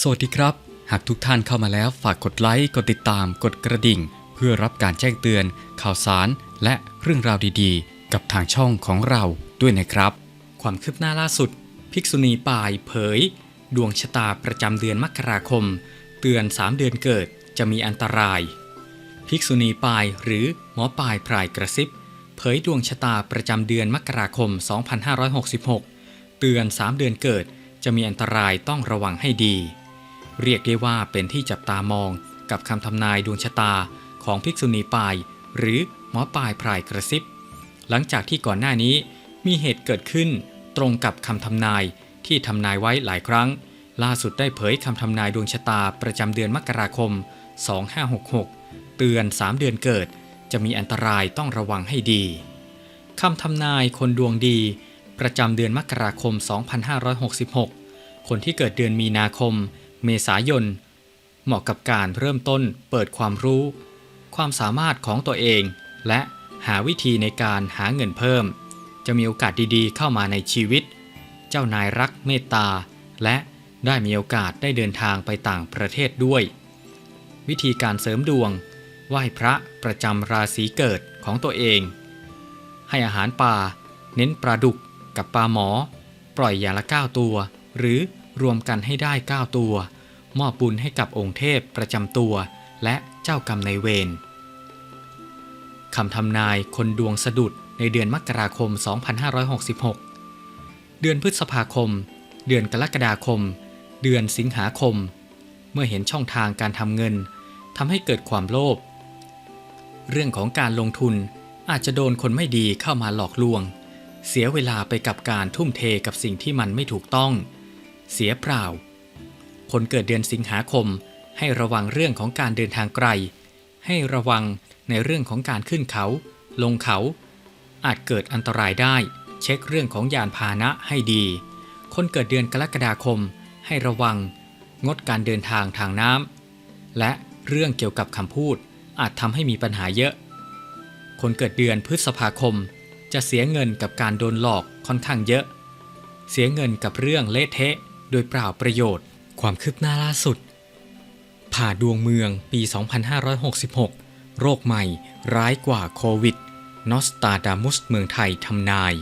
สวัสดีครับ หากทุกท่านเข้ามาแล้วฝากกดไลค์ กดติดตาม กดกระดิ่ง เพื่อรับการแจ้งเตือน ข่าวสาร และเรื่องราวดีๆ กับทางช่องของเราด้วยนะครับ ความคืบหน้าล่าสุด ภิกษุณีป่ายเผย ดวงชะตาประจำเดือนมกราคม เตือน 3 เดือนเกิดจะมีอันตราย ภิกษุณีปายหรือหมอปายพรายกระซิบ เผยดวงชะตาประจำเดือนมกราคม 2566 เตือน 3 เดือนเกิดจะมีอันตรายต้องระวังให้ดี เรียกได้ว่าเป็นที่จับตามองกับคำทำนายดวงชะตาของภิกษุณีปาย หรือหมอปายพรายกระซิบ หลังจากที่ก่อนหน้านี้มีเหตุเกิดขึ้นตรงกับคำทำนายที่ทำนายไว้หลายครั้ง ล่าสุดได้เผยคำทำนายดวงชะตาประจำเดือนมกราคม 2566 เตือน 3 เดือนเกิด จะมีอันตรายต้องระวังให้ดีคำทำนายคนดวงดี ประจำเดือนมกราคม 2566 คนที่เกิดเดือนมีนาคม เมษายน เหมาะกับการเริ่มต้นเปิดความรู้ ความสามารถของตัวเอง และหาวิธีในการหาเงินเพิ่ม จะมีโอกาสดีๆ เข้ามาในชีวิต เจ้านายรักเมตตา และได้มีโอกาสได้เดินทางไปต่างประเทศด้วย วิธีการเสริมดวง ไหว้พระประจำราศีเกิดของตัวเอง ให้อาหารปลาเน้นปลาดุกกับปลาหมอ ปล่อยอย่างละ 9 ตัว หรือรวมกันให้ได้ 9 ตัว มอบบุญให้กับองค์เทพประจำตัวและเจ้ากรรมในเวรคำทำนายคนดวงสะดุดในเดือนมกราคม 2566 เดือนพฤษภาคม เดือนกรกฎาคม เดือนสิงหาคม เมื่อเห็นช่องทางการทำเงินทำให้เกิดความโลภเรื่องของการลงทุนอาจจะโดนคนไม่ดีเข้ามาหลอกลวง เสียเวลาไปกับการทุ่มเทกับสิ่งที่มันไม่ถูกต้อง เสียเปล่า คนเกิดเดือนสิงหาคม ให้ระวังเรื่องของการเดินทางไกล ให้ระวังในเรื่องของการขึ้นเขา ลงเขา อาจเกิดอันตรายได้ เช็คเรื่องของยานพาหนะให้ดี คนเกิดเดือนกรกฎาคม ให้ระวัง งดการเดินทางทางน้ำและเรื่องเกี่ยวกับคำพูด อาจทำให้มีปัญหาเยอะ คนเกิดเดือนพฤษภาคม จะเสียเงินกับการโดนหลอกค่อนข้างเยอะ เสียเงินกับเรื่องเละเทะ โดยเปล่าประโยชน์ ความคืบหน้าล่าสุด ผ่าดวงเมืองปี 2566 โรคใหม่ร้ายกว่าโควิด นอสตาดามุสเมืองไทยทำนาย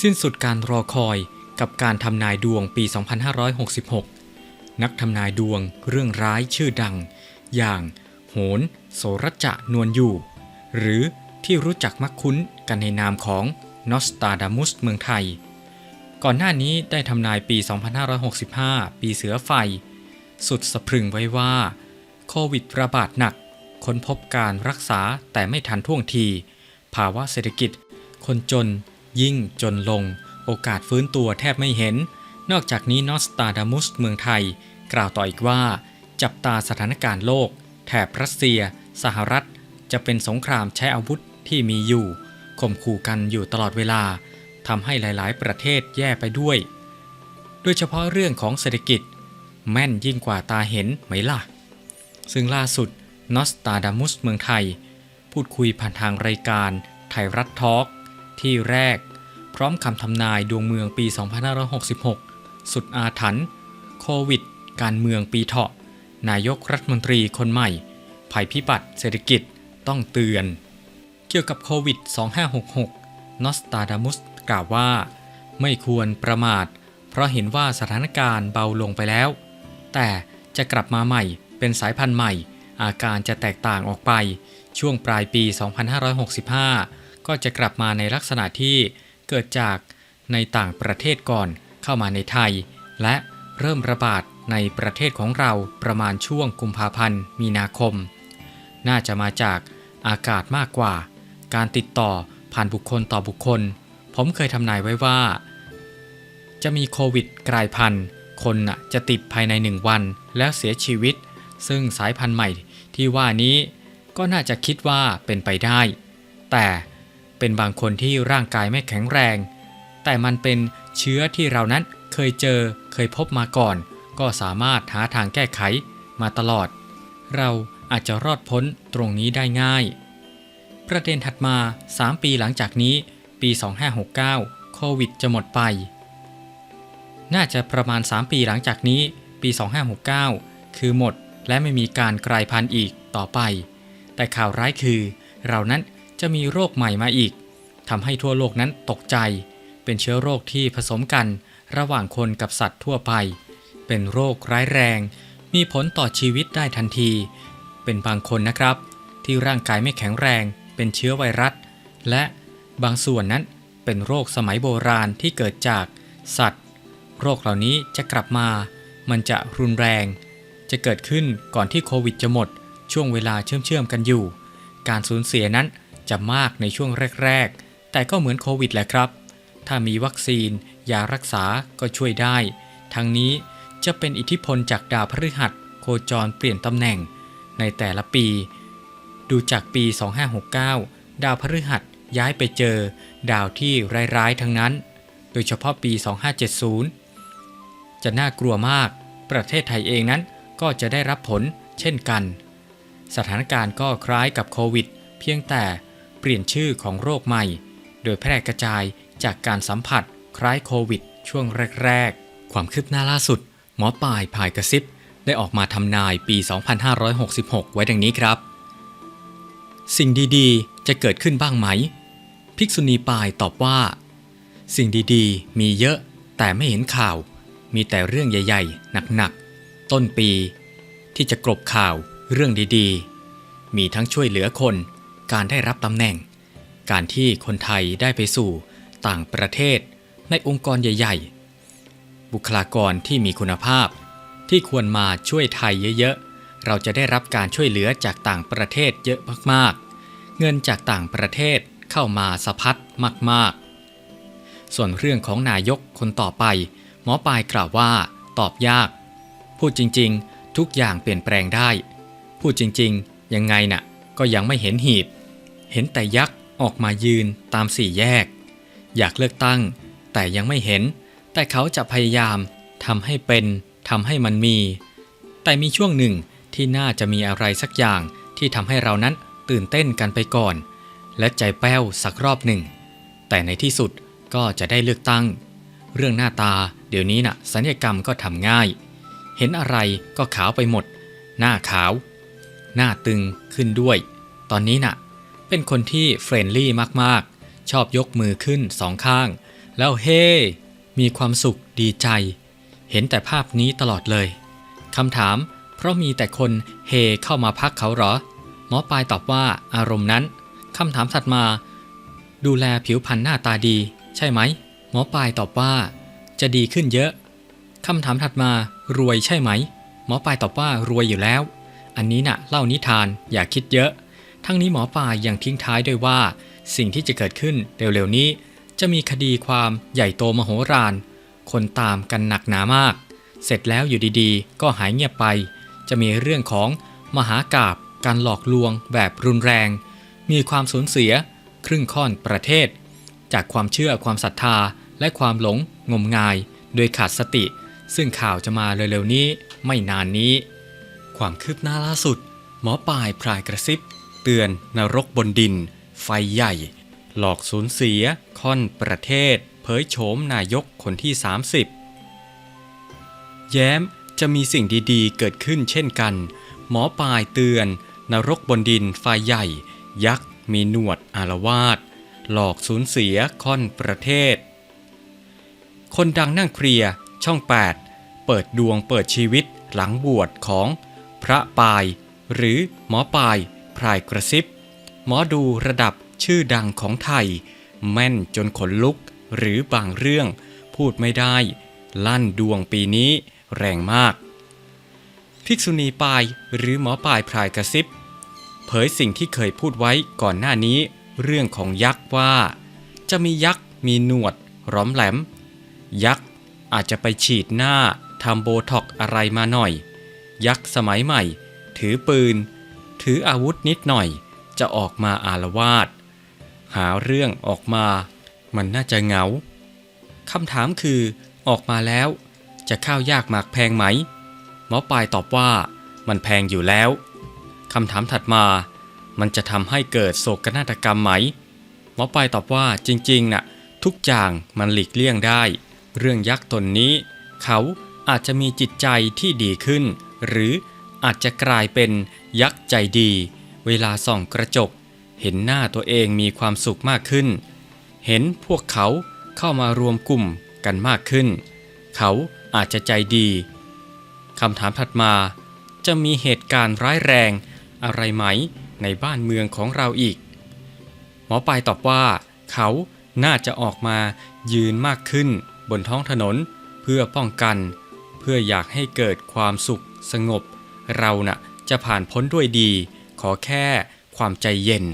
สิ้นสุดการรอคอยกับการทำนายดวงปี 2566 นักทำนายดวงเรื่องร้ายชื่อดัง อย่างโหนโสรจะนวลอยู่ หรือที่รู้จักมักคุ้นกันในนามของนอสตาดามุสเมืองไทย ก่อนหน้านี้ได้ทำนายปี 2565 ปีเสือไฟ สุดสะพรึงไว้ว่า โควิดระบาดหนัก ค้นพบการรักษาแต่ไม่ทันท่วงที ภาวะเศรษฐกิจ คนจน ยิ่งจนลง โอกาสฟื้นตัวแทบไม่เห็น นอกจากนี้นอสตาดามุสเมืองไทย กล่าวต่ออีกว่า จับตาสถานการณ์โลก แถบรัสเซีย สหรัฐ จะเป็นสงครามใช้อาวุธที่มีอยู่ข่มขู่กันอยู่ตลอดเวลา ทำให้หลายๆ ประเทศแย่ไปด้วย โดยเฉพาะเรื่องของเศรษฐกิจ แม่นยิ่งกว่าตาเห็นไหมล่ะ ซึ่งล่าสุดนอสตาดามุสเมืองไทย พูดคุยผ่านทางรายการไทยรัฐทอล์กที่แรก พร้อมคำทำนายดวงเมืองปี 2566 สุดอาถรรพ์โควิด การเมืองปีเถาะ นายกรัฐมนตรีคนใหม่ ภัยพิบัติเศรษฐกิจต้องเตือน เกี่ยวกับโควิด 2566นอสตาดามุส กล่าวว่า ไม่ควรประมาท เพราะเห็นว่าสถานการณ์เบาลงไปแล้ว แต่จะกลับมาใหม่เป็นสายพันธุ์ใหม่ อาการจะแตกต่างออกไป ช่วงปลายปี 2565 ก็จะกลับมาในลักษณะที่เกิดจากในต่างประเทศก่อนเข้ามาในไทย และเริ่มระบาดในประเทศของเราประมาณช่วงกุมภาพันธ์ มีนาคม น่าจะมาจากอากาศมากกว่า การติดต่อผ่านบุคคลต่อบุคคล ผมเคยทำนายไว้ว่า จะมีโควิดกลายพันธุ์ คนน่ะจะติดภายในหนึ่งวันแล้วเสียชีวิต ซึ่งสายพันธุ์ใหม่ที่ว่านี้ก็น่าจะคิดว่าเป็นไปได้ แต่เป็นบางคนที่ร่างกายไม่แข็งแรง แต่มันเป็นเชื้อที่เรานั้นเคยเจอเคยพบมาก่อน ก็สามารถหาทางแก้ไขมาตลอด เราอาจจะรอดพ้นตรงนี้ได้ง่าย ประเด็นถัดมา 3 ปีหลังจากนี้ ปี 2569 โควิดจะหมดไป น่าจะประมาณ 3 ปีหลังจากนี้ ปี 2569 คือหมดและไม่มีการกลายพันธุ์อีกต่อไป แต่ข่าวร้ายคือ เรานั้นจะมีโรคใหม่มาอีก ทำให้ทั่วโลกนั้นตกใจ เป็นเชื้อโรคที่ผสมกันระหว่างคนกับสัตว์ทั่วไป เป็นโรคร้ายแรง มีผลต่อชีวิตได้ทันที เป็นบางคนนะครับ ที่ร่างกายไม่แข็งแรง เป็นเชื้อไวรัส และ บางส่วนนั้นเป็นโรคสมัยโบราณที่เกิดจากสัตว์ โรคเหล่านี้จะกลับมา มันจะรุนแรง จะเกิดขึ้นก่อนที่โควิดจะหมด ช่วงเวลาเชื่อมๆกันอยู่ การสูญเสียนั้นจะมากในช่วงแรกๆ แต่ก็เหมือนโควิดแหละครับ ถ้ามีวัคซีนยารักษาก็ช่วยได้ ทั้งนี้จะเป็นอิทธิพลจากดาวพฤหัสโคจรเปลี่ยนตำแหน่ง ในแต่ละปี ดูจากปี 2569 ดาวพฤหัส ย้ายไปเจอดาวที่ร้ายๆทั้งนั้น โดยเฉพาะปี 2570 จะน่ากลัวมาก ประเทศไทยเองนั้นก็จะได้รับผลเช่นกัน สถานการณ์ก็คล้ายกับโควิด เพียงแต่เปลี่ยนชื่อของโรคใหม่ โดยแพร่กระจายจากการสัมผัสคล้ายโควิด ช่วงแรก ๆ ความคืบหน้าล่าสุด หมอปลายพายกระซิบได้ออกมาทำนายปี 2566 ไว้ดังนี้ครับ สิ่งดีๆ จะเกิดขึ้นบ้างไหม ภิกษุณีปายตอบว่า สิ่งดีๆ มีเยอะแต่ไม่เห็นข่าว มีแต่เรื่องใหญ่ ๆ หนักๆ ต้นปี ที่จะกลบข่าวเรื่องดีๆ มีทั้งช่วยเหลือคน การได้รับตำแหน่ง การที่คนไทยได้ไปสู่ต่างประเทศ ในองค์กรใหญ่ ๆ บุคลากรที่มีคุณภาพ ที่ควรมาช่วยไทยเยอะๆ เราจะได้รับการช่วยเหลือจากต่างประเทศเยอะมากๆ เงินจากต่างประเทศ เข้ามาสะพัดมาก ๆ ส่วนเรื่องของนายกคนต่อไป หมอปลายกล่าวว่า ตอบยาก พูดจริงๆ ทุกอย่างเปลี่ยนแปลงได้ พูดจริงๆ ยังไงน่ะ ก็ยังไม่เห็นหีบ เห็นแต่ยักษ์ออกมายืนตามสี่แยก อยากเลือกตั้ง แต่ยังไม่เห็น แต่เขาจะพยายามทำให้เป็นทำให้มันมี แต่มีช่วงหนึ่งที่น่าจะมีอะไรสักอย่างที่ทำให้เรานั้นตื่นเต้นกันไปก่อน และใจแป้วสักรอบหนึ่ง แต่ในที่สุดก็จะได้เลือกตั้ง เรื่องหน้าตาเดี๋ยวนี้น่ะสัญญกรรมก็ทำง่าย เห็นอะไรก็ขาวไปหมด หน้าขาว หน้าตึงขึ้นด้วย ตอนนี้น่ะ เป็นคนที่เฟรนลี่มากๆ ชอบยกมือขึ้นสองข้าง แล้วเฮมีความสุขดีใจ เห็นแต่ภาพนี้ตลอดเลยคำถาม เพราะมีแต่คนเฮเข้ามาพักเขาเหรอ หมอปลายตอบว่าอารมณ์นั้น คำถามถัดมา ดูแลผิวพรรณหน้าตาดี ใช่ไหม หมอปลายตอบว่า จะดีขึ้นเยอะคำถามถัดมารวยใช่ไหม หมอปลายตอบว่ารวยอยู่แล้ว อันนี้น่ะเล่านิทานอย่าคิดเยอะ ทั้งนี้หมอปลายยังทิ้งท้ายด้วยว่า สิ่งที่จะเกิดขึ้นเร็วๆนี้ จะมีคดีความใหญ่โตมโหฬารคนตามกันหนักหนามาก เสร็จแล้วอยู่ดีๆ ก็หายเงียบไป จะมีเรื่องของมหากาบการหลอกลวงแบบรุนแรง มีความสูญเสีย ครึ่งค่อนประเทศ จากความเชื่อความศรัทธาและความหลงงมงาย โดยขาดสติ ซึ่งข่าวจะมาเร็วๆนี้ไม่นานนี้ ความคืบหน้าล่าสุด หมอปลายพรายกระซิบ เตือนนรกบนดิน ไฟใหญ่ หลอกสูญเสีย ค่อนประเทศ เผยโฉมนายกคนที่ 30 แย้มจะมีสิ่งดีๆ เกิดขึ้นเช่นกัน หมอปลายเตือน นรกบนดินไฟใหญ่ ยักษ์มีหนวดอารวาสหลอกสูญเสียค่อนประเทศ คนดังนั่งเคลียช่อง 8 เปิดดวงเปิดชีวิตหลังบวชของพระปาย หรือหมอปายพรายกระซิบ หมอดูระดับชื่อดังของไทย แม่นจนขนลุกหรือบางเรื่องพูดไม่ได้ ลั่นดวงปีนี้แรงมาก ภิกษุณีปายหรือหมอปายพรายกระซิบ เผยสิ่งที่เคยพูดไว้ก่อนหน้านี้เรื่องของยักษ์ว่า จะมียักษ์มีหนวดร้อมแหลม ยักษ์อาจจะไปฉีดหน้าทำโบท็อกอะไรมาหน่อย ยักษ์สมัยใหม่ ถือปืน ถืออาวุธนิดหน่อย จะออกมาอารวาสหาเรื่องออกมา มันน่าจะเหงาคำถามคือออกมาแล้ว จะข้าวยากหมากแพงไหม หมอปลายตอบว่ามันแพงอยู่แล้ว คำถามถัดมา มันจะทำให้เกิดโศกนาฏกรรมไหม หมอปลายตอบว่าจริงๆน่ะทุกอย่างมันหลีกเลี่ยงได้ เรื่องยักษ์ตนนี้ เขาอาจจะมีจิตใจที่ดีขึ้น หรืออาจจะกลายเป็นยักษ์ใจดี เวลาส่องกระจก เห็นหน้าตัวเองมีความสุขมากขึ้น เห็นพวกเขาเข้ามารวมกลุ่มกันมากขึ้น เขาอาจจะใจดีคำถามถัดมา จะมีเหตุการณ์ร้ายแรง อะไรไหมในบ้านเมืองของเราอีก หมอปลายตอบว่า เขาน่าจะออกมายืนมากขึ้นบนท้องถนนเพื่อป้องกัน เพื่ออยากให้เกิดความสุขสงบ เราน่ะจะผ่านพ้นด้วยดี ขอแค่ความใจเย็น